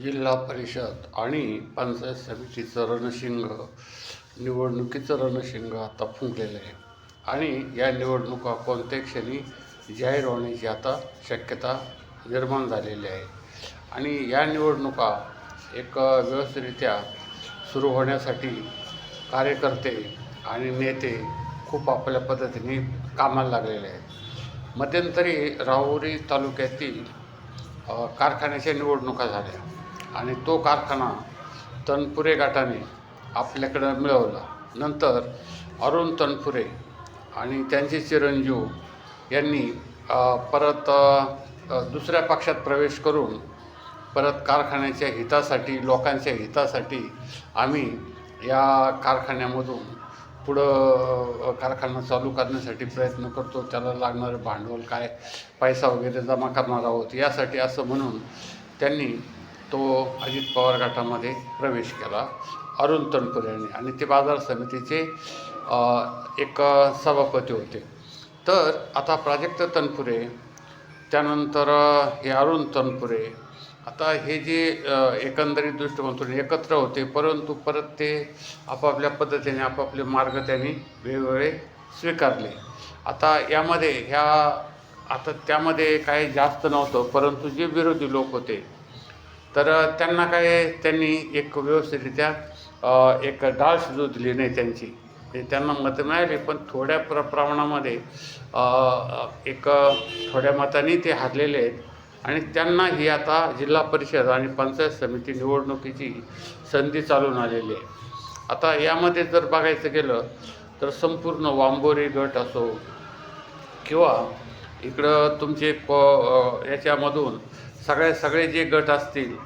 जिल्हा परिषद आणि पंचायत समितीचं रणशिंग निवडणुकीचं रणशिंग आता फुंकलेलं आहे. आणि या निवडणुका कोणत्याही क्षणी जाहीर होण्याची आता शक्यता निर्माण झालेली आहे. आणि या निवडणुका एक व्यवस्थितरित्या सुरू होण्यासाठी कार्यकर्ते आणि नेते खूप आपल्या पद्धतीने कामाला लागलेले आहेत. मध्यंतरी राहुरी तालुक्यातील कारखान्याच्या निवडणुका झाल्या. आणि तो कारखाना तनपुरे गटाने आपल्याकडं मिळवला. नंतर अरुण तनपुरे आणि त्यांचे चिरंजीव यांनी परत दुसऱ्या पक्षात प्रवेश करून परत कारखान्याच्या हितासाठी लोकांच्या हितासाठी आम्ही या कारखान्यामधून पुढं कारखाना चालू करण्यासाठी प्रयत्न करतो. त्याला लागणारं भांडवल काय पैसा वगैरे जमा करणार आहोत यासाठी असं म्हणून त्यांनी तो अजित पवार गटामध्ये प्रवेश केला अरुण तनपुरे यांनी. आणि ते बाजार समितीचे एक सभापती होते. तर आता प्राजक्त तनपुरे त्यानंतर हे अरुण तनपुरे आता हे जे एकंदरीत दृष्टिकोनातून एकत्र होते परंतु परत ते आपापल्या पद्धतीने आपापले मार्ग त्यांनी वेगवेगळे स्वीकारले. आता यामध्ये ह्या आता त्यामध्ये काही जास्त नव्हतं परंतु जे विरोधी लोक होते तर त्यांना काय त्यांनी एक व्यवस्थितरित्या एक डाळ शिजू दिली नाही त्यांची. त्यांना मतं मिळाली पण थोड्या प्र प्रमाणामध्ये एक थोड्या मतांनी ते हारलेले आहेत. आणि त्यांना ही आता जिल्हा परिषद आणि पंचायत समिती निवडणुकीची संधी चालून आलेली आहे. आता यामध्ये जर बघायचं गेलं तर संपूर्ण वांबोरी गट असो किंवा इकडं तुमचे प याच्यामधून सगळे सगळे जे गट असतील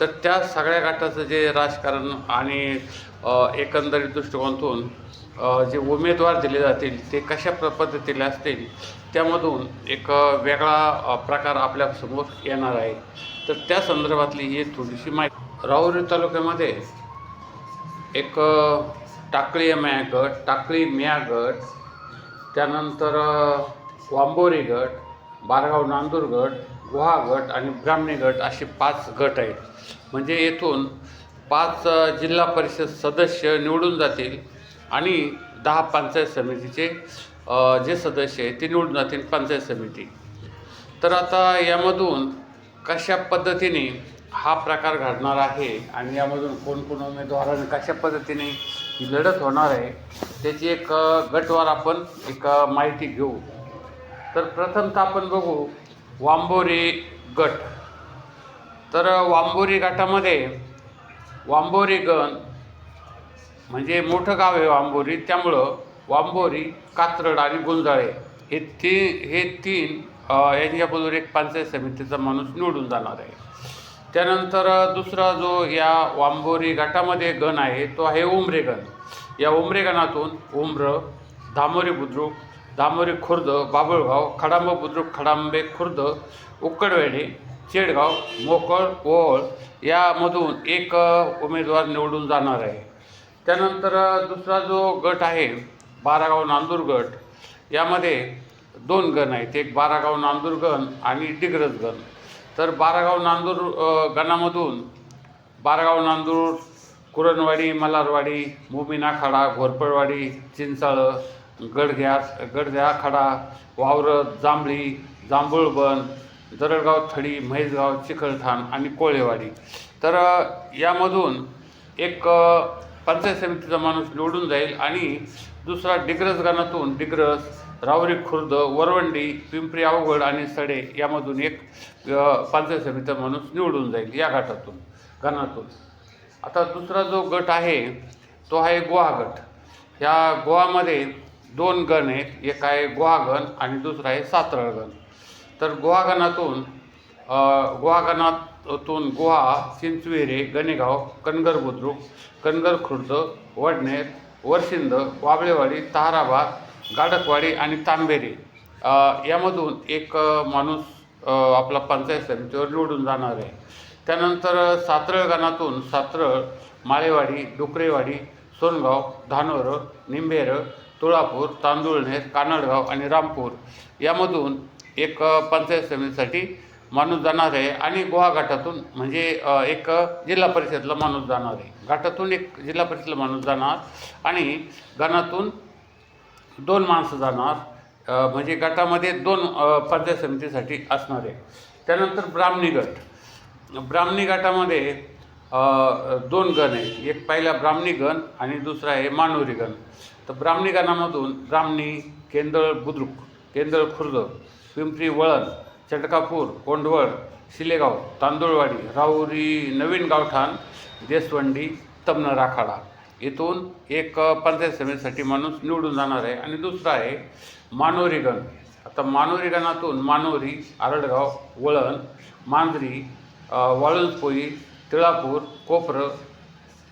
तर त्या सगळ्या गटाचं जे राजकारण आणि एकंदरीत दृष्टिकोनातून जे उमेदवार दिले जातील ते कशा प्र पद्धतीने असतील त्यामधून एक वेगळा प्रकार आपल्यासमोर येणार आहे. तर त्या संदर्भातली ही थोडीशी माहिती. राहुरी तालुक्यामध्ये एक टाकळी म्या गट टाकळी म्या गट त्यानंतर वांबोरी गट बारगाव नांदूर गट गुहा गट आणि ब्राह्मणी गट असे पाच गट आहेत. म्हणजे येथून पाच जिल्हा परिषद सदस्य निवडून जातील आणि दहा पंचायत समितीचे जे सदस्य आहेत ते निवडून जातील पंचायत समिती. तर आता यामधून कशा पद्धतीने हा प्रकार घडणार आहे आणि यामधून कोण कोण उमेदवारांनी कशा पद्धतीने लढत होणार आहे त्याची एक गटवार आपण एक माहिती घेऊ. तर प्रथमतः आपण बघू वांबोरी गट. तर वांबोरी गटामध्ये वांबोरी गण म्हणजे मोठं गाव आहे वांबोरी. त्यामुळं वांबोरी कात्रड आणि गुंजाळे हे ती हे तीन यांच्याबरोबर एक पंचायत समितीचा माणूस निवडून जाणार आहे. त्यानंतर दुसरा जो या वांबोरी गटामध्ये गण आहे तो आहे उमरेगण या उमरेगणातून गणातून धामोरी बुद्रुक दामोरी खुर्द बाबुळगाव खडांब बुद्रुक खडांबे खुर्द उक्कडवेढे चेडगाव मोकळ ओळ यामधून एक उमेदवार निवडून जाणार आहे. त्यानंतर दुसरा जो गट आहे बारागाव नांदूर गट यामध्ये दोन गण आहेत. एक बारागाव नांदूर गण आणि डिग्रज गण. तर बारागाव नांदूर गणामधून बारागाव नांदूर कुरणवाडी मलारवाडी मुमिनाखाडा घोरपळवाडी घोरपडवाडी चिंचाळं गडग्यास गडघ्या आखाडा वावरत जांभळी जांभूळबन दरडगाव थडी म्हैसगाव चिखलठाण आणि कोळेवाडी. तर यामधून एक पंचायत समितीचा माणूस निवडून जाईल आणि दुसरा डिग्रस गणातून डिग्रस रावरी खुर्द वरवंडी पिंपरी अवघड आणि सडे यामधून एक पंचायत समितीचा माणूस निवडून जाईल या गटातून गणातून. आता दुसरा जो गट आहे तो आहे गोवा गट. ह्या गोवामध्ये दोन गण आहेत एक आहे गोवा आणि दुसरा आहे सातरळगण तर गोवा गणातून गुहा चिंचविरे गणेगाव कणगर बुद्रुक कणगर खुर्द वडनेर वरशिंद वाबळेवाडी ताराबाद गाडकवाडी आणि तांबेरी. यामधून एक माणूस आपला पंचायत समितीवर निवडून जाणार आहे. त्यानंतर सातरळगणातून सातरळ माळेवाडी डुकरेवाडी सोनगाव धानोर निंबेर तुळापूर तांदुळनेर कानडगाव आणि रामपूर यामधून एक पंचायत समितीसाठी माणूस जाणार आहे आणि गोवा घाटातून म्हणजे एक जिल्हा परिषदला माणूस जाणार आहे. घाटातून एक जिल्हा परिषदला माणूस जाणार आणि गणातून दोन माणसं जाणार म्हणजे गटामध्ये दोन पंचायत समितीसाठी असणार आहे. त्यानंतर ब्राह्मणी गट. ब्राह्मणी गटामध्ये दोन गण आहेत. एक पहिला ब्राह्मणी गण आणि दुसरा आहे मानोरी गण. तर ब्राह्मणी गानामधून ब्राह्मणी केंदळ बुद्रुक केंदळ खुर्द पिंपरी वळण चटकापूर कोंडवळ शिलेगाव तांदूळवाडी राहुरी नवीन गावठाण देसवंडी तमन राखाडा. इथून एक पंचायत समितीसाठी माणूस निवडून जाणार आहे. आणि दुसरा आहे मानोरीगण. आता मानोरीगणातून मानोरी आरडगाव वळण मांजरी वाळुंजपोई तिळापूर कोपरं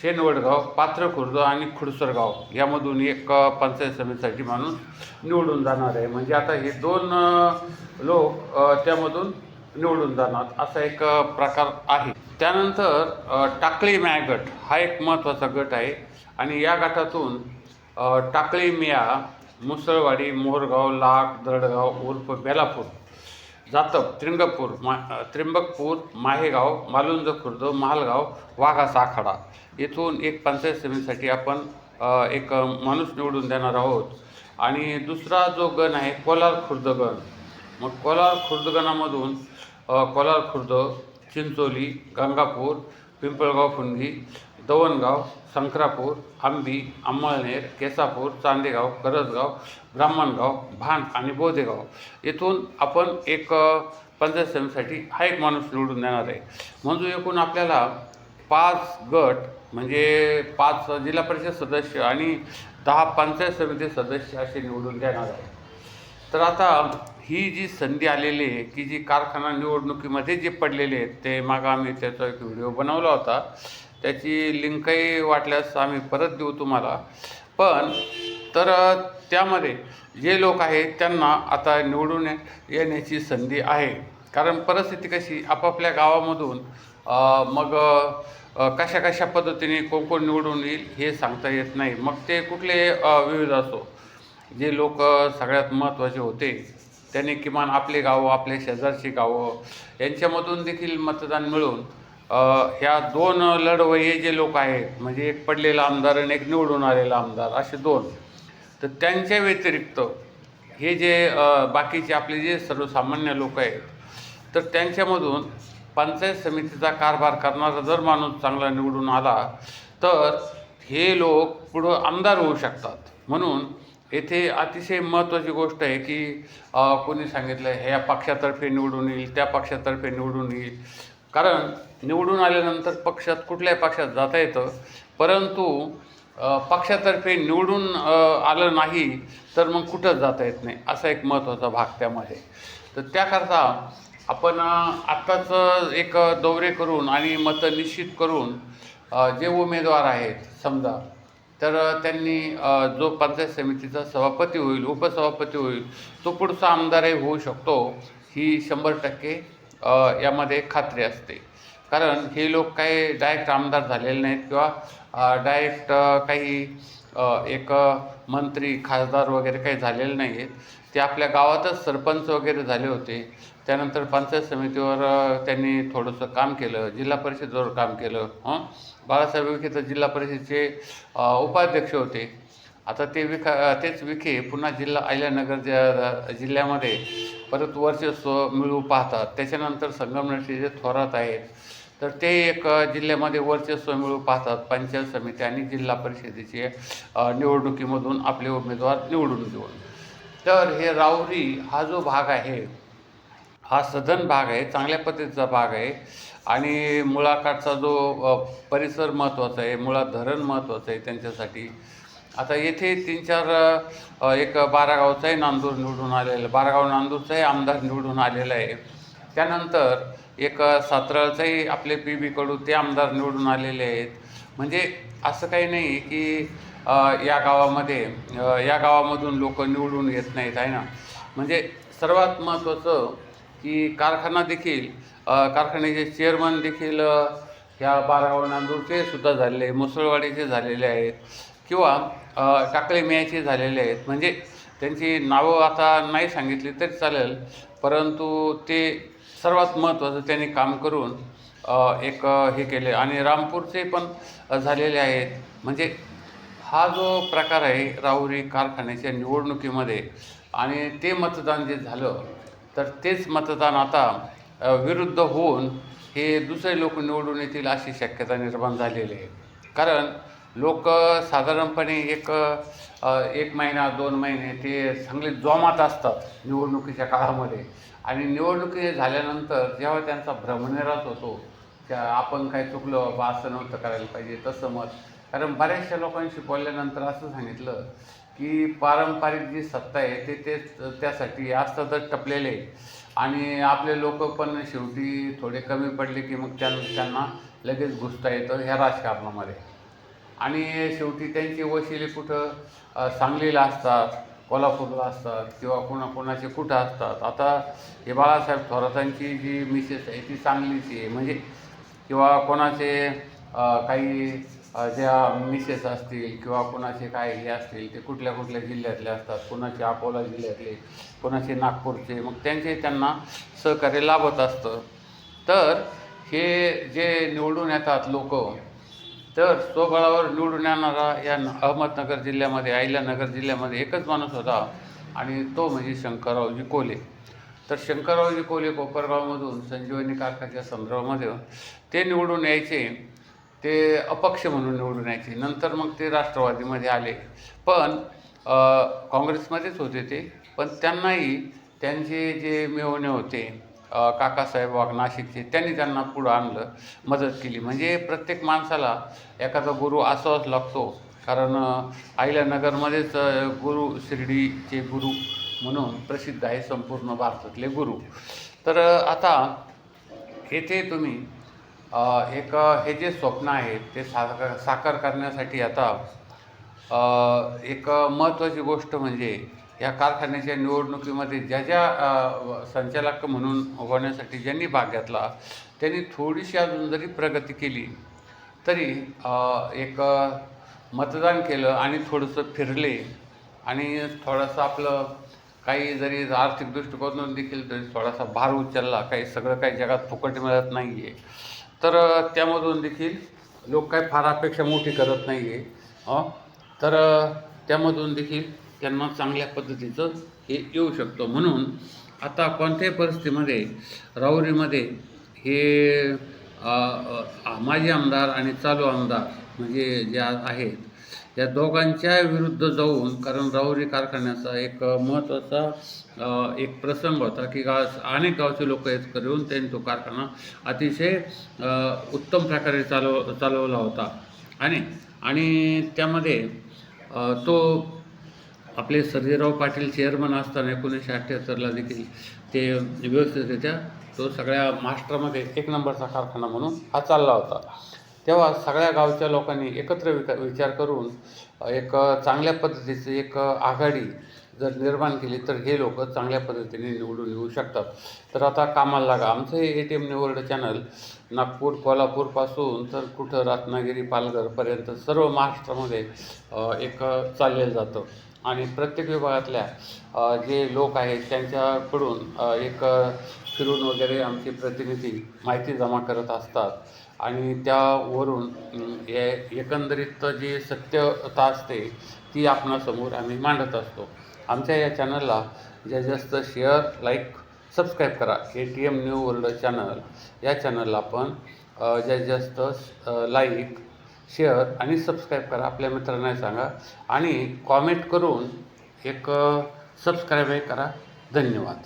शेनवडगाव पात्रखुर्द आणि खुडसरगाव यामधून एक पंचायत समितीसाठी माणूस निवडून जाणार आहे. म्हणजे आता हे दोन लोक त्यामधून निवडून जाणार असा एक प्रकार आहे. त्यानंतर टाकळी म्या गट हा एक महत्त्वाचा गट आहे. आणि या गटातून टाकळी मिया मुसळवाडी मोहरगाव लाख दरडगाव उर्फ बेलापूर जातप त्रिंगपूर मा त्र्यंबकपूर माहेगाव मालुंज खुर्द महालगाव वाघा साखाडा. येथून एक पंचायत समितीसाठी आपण एक माणूस निवडून देणार आहोत. आणि दुसरा जो गण आहे कोलार खुर्द गण. मग कोलार खुर्द गणामधून कोलार खुर्द चिंचोली गंगापूर पिंपळगाव फुंगी दवणगाव संक्रापूर आंबी अंमळनेर केसापूर चांदेगाव करजगाव ब्राह्मणगाव भांड आणि बोधेगाव येथून आपण एक पंचायत समितीसाठी हा एक माणूस निवडून देणार आहे. म्हणजे एकूण आपल्याला पाच गट म्हणजे पाच जिल्हा परिषद सदस्य आणि दहा पंचायत समिती सदस्य असे निवडून देणार आहे. तर आता ही जी संधी आलेली आहे की जी कारखाना निवडणुकीमध्ये जे पडलेले आहेत ते मागं आम्ही त्याचा एक व्हिडिओ बनवला होता. त्याची लिंकही वाटल्यास आम्ही परत देऊ तुम्हाला. पण तर त्यामध्ये जे लोक आहेत त्यांना आता निवडून ये- येण्याची संधी आहे. कारण परिस्थिती कशी आपापल्या गावामधून मग कशा कशा पद्धतीने कोण कोण निवडून येईल हे सांगता येत नाही. मग ते कुठले विविध असो जे लोक सगळ्यात महत्त्वाचे होते त्यांनी किमान आपले गावं आपले शेजारची गावं यांच्यामधून देखील मतदान मिळून ह्या दोन लढवय्ये जे लोक आहेत म्हणजे एक पडलेला आमदार आणि एक निवडून आलेला आमदार असे दोन. तर त्यांच्या व्यतिरिक्त हे जे बाकीचे आपले जे सर्वसामान्य लोक आहेत तर त्यांच्यामधून पंचायत समितीचा कारभार करणारा जर माणूस चांगला निवडून आला तर हे लोक पुढं आमदार होऊ शकतात. म्हणून येथे अतिशय महत्त्वाची गोष्ट आहे की कोणी सांगितलं ह्या पक्षातर्फे निवडून येईल त्या पक्षातर्फे निवडून येईल. कारण निवडून आल्यानंतर पक्षात कुठल्याही पक्षात जाता येतं. परंतु पक्षातर्फे निवडून आलं नाही तर मग कुठंच जाता येत नाही असा एक महत्त्वाचा भाग त्यामध्ये. तर त्याकरता आपण आत्ताच एक दौरे करून आणि मतं निश्चित करून जे उमेदवार आहेत समजा तर त्यांनी जो पंचायत समितीचा सभापती होईल उपसभापती होईल तो पुढचा आमदारही होऊ शकतो. ही शंभर टक्के यामध्ये खात्री असते. कारण हे लोक काही डायरेक्ट आमदार झालेले नाहीत किंवा डायरेक्ट काही एक मंत्री खासदार वगैरे काही झालेले नाही आहेत ते आपल्या गावातच सरपंच वगैरे झाले होते. त्यानंतर पंचायत समितीवर त्यांनी थोडंसं काम केलं. जिल्हा परिषदेवर काम केलं. हं बाळासाहेब विखे तर जिल्हा परिषदेचे उपाध्यक्ष होते. आता ते विखा तेच विखे पुन्हा जिल्हा अहिल्यानगर ज्या जिल्ह्यामध्ये परत वर्चस्व मिळवू पाहतात. त्याच्यानंतर संगमनेरचे जे थोरात आहेत तर ते एक जिल्ह्यामध्ये वर्चस्व मिळवू पाहतात. पंचायत समिती आणि जिल्हा परिषदेचे निवडणुकीमधून आपले उमेदवार निवडून देऊन. तर हे राऊरी हा जो भाग आहे हा सधन भाग आहे चांगल्या पद्धतीचा भाग आहे. आणि मुळाकाठचा जो परिसर महत्त्वाचा आहे मुळात धरण महत्त्वाचं आहे त्यांच्यासाठी. आता येथे तीन चार एक बारागावचाही नांदूर निवडून आलेला आहे बारागाव नांदूरचाही आमदार निवडून आलेला आहे. त्यानंतर एक सातराळचंही आपले पी बी कडू ते आमदार निवडून आलेले आहेत. म्हणजे असं काही नाही की या गावामध्ये या गावामधून लोक निवडून येत नाहीत आहे ना? म्हणजे सर्वात महत्त्वाचं की कारखाना देखील कारखान्याचे चेअरमन देखील ह्या बारागाव नांदूरचे सुद्धा झालेले मुसळवाडीचे झालेले आहेत. किंवा टाकळे मियाचे झालेले आहेत. म्हणजे त्यांची नावं आता नाही सांगितली तरी चालेल परंतु ते सर्वात महत्त्वाचं त्यांनी काम करून एक हे केले. आणि रामपूरचे पण झालेले आहेत. म्हणजे हा जो प्रकार आहे राहुरी कारखान्याच्या निवडणुकीमध्ये आणि ते मतदान जे झालं तर तेच मतदान आता विरुद्ध होऊन हे दुसरे लोक निवडून येतील अशी शक्यता निर्माण झालेली आहे. कारण लोक साधारणपणे एक एक महिना दोन महिने ते चांगले जोमात असतात निवडणुकीच्या काळामध्ये. आणि निवडणुकी झाल्यानंतर जेव्हा त्यांचा भ्रमनिरास होतो त्या आपण काय चुकलो बाबा असं नव्हतं करायला पाहिजे तसं मत. कारण बऱ्याचशा लोकांशी बोलल्यानंतर असं सांगितलं की पारंपरिक जी सत्ता आहे ते तेच त्यासाठी असतातच टपलेले आणि आपले लोक पण शेवटी थोडे कमी पडले की मग त्यांना लगेच घुसता येतं ह्या राजकारणामध्ये. आणि शेवटी त्यांचे वशिले कुठं सांगलीला असतात कोल्हापूरला असतात किंवा कोणा कोणाचे कुठं असतात. आता हे बाळासाहेब थोरातांची जी मिसेस आहे ती सांगलीची आहे. म्हणजे किंवा कोणाचे काही ज्या मिसेस असतील किंवा कोणाचे काय हे असतील ते कुठल्या कुठल्या जिल्ह्यातले असतात. कोणाचे अकोला जिल्ह्यातले कोणाचे नागपूरचे मग त्यांचे त्यांना सहकार्य लाभत असतं. तर हे जे निवडून येतात लोक तर स्वबळावर निवडून येणारा या अहमदनगर जिल्ह्यामध्ये अहिल्यानगर जिल्ह्यामध्ये एकच माणूस होता आणि तो म्हणजे शंकररावजी कोले तर शंकररावजी कोले कोपरगावमधून संजीवनी कारखाच्या संदर्भामध्ये ते निवडून यायचे. ते अपक्ष म्हणून निवडून यायचे. नंतर मग ते राष्ट्रवादीमध्ये आले. पण काँग्रेसमध्येच होते ते. पण त्यांनाही त्यांचे जे मिळवणे होते काकासाहेब वाघ नाशिकचे त्यांनी त्यांना पुढं आणलं मदत केली. म्हणजे प्रत्येक माणसाला एखादा गुरु असावाच लागतो. कारण अ, अहिल्यानगरमध्येच गुरु शिर्डीचे गुरु म्हणून प्रसिद्ध आहे संपूर्ण भारतातले गुरु. तर आता येथे तुम्ही एक हे जे स्वप्न आहे ते साकार साकार करण्यासाठी आता एक महत्त्वाची गोष्ट म्हणजे या कारखान्याच्या निवडणुकीमध्ये ज्या ज्या संचालक म्हणून होण्यासाठी ज्यांनी भाग घेतला त्यांनी थोडीशी अजून जरी प्रगती केली तरी एक मतदान केलं आणि थोडंसं फिरले आणि थोडंसं आपलं काही जरी आर्थिक दृष्टिकोनातून देखील तरी थोडासा भार उचलला काही सगळं काही जगात फुकट मिळत नाही आहे तर त्यामधून देखील लोक काही फार अपेक्षा मोठी करत नाही आहे तर त्यामधून देखील त्यांना चांगल्या पद्धतीचं हे येऊ शकतो. म्हणून आता कोणत्याही परिस्थितीमध्ये राहुरीमध्ये हे माजी आमदार आणि चालू आमदार म्हणजे जे आहेत या दोघांच्या विरुद्ध जाऊन कारण राहुरी कारखान्याचा एक महत्त्वाचा एक प्रसंग होता की गाव अनेक गावचे लोक एकत्र येऊन त्यांनी तो कारखाना अतिशय उत्तम प्रकारे चालव चालवला होता. आणि आणि त्यामध्ये तो आपले सर्जेराव पाटील चेअरमन असताना एकोणीसशे अठ्ठ्याहत्तरला देखील ते व्यवस्थितरित्या तो सगळ्या महाराष्ट्रामध्ये एक नंबरचा कारखाना म्हणून हा चालला होता. तेव्हा सगळ्या गावच्या लोकांनी एकत्र विका विचार करून एक चांगल्या पद्धतीची एक आघाडी जर निर्माण केली तर हे लोक चांगल्या पद्धतीने निवडून येऊ शकतात. तर आता कामाला लागा. आमचं हे ए टी एम निवड चॅनल नागपूर कोल्हापूरपासून तर कुठं रत्नागिरी पालघरपर्यंत सर्व महाराष्ट्रामध्ये एक चाललेलं जातं. आणि प्रत्येक विभागातल्या जे लोक आहेत त्यांच्याकडून एक फिरून वगैरे आमचे प्रतिनिधी माहिती जमा करत असतात. आणि त्यावरून हे एकंदरीत जी सत्यता असते ती आपणासमोर आम्ही मांडत असतो. आमच्या या चॅनलला जास्तीत जास्त शेअर लाईक सबस्क्राईब करा. A T M new world channel. या चॅनलला आपण जास्तीत जास्त लाईक शेअर आणि सबस्क्राईब करा आपल्या मित्रांना सांगा. आणि कॉमेंट करून एक सबस्क्राईबही करा. धन्यवाद.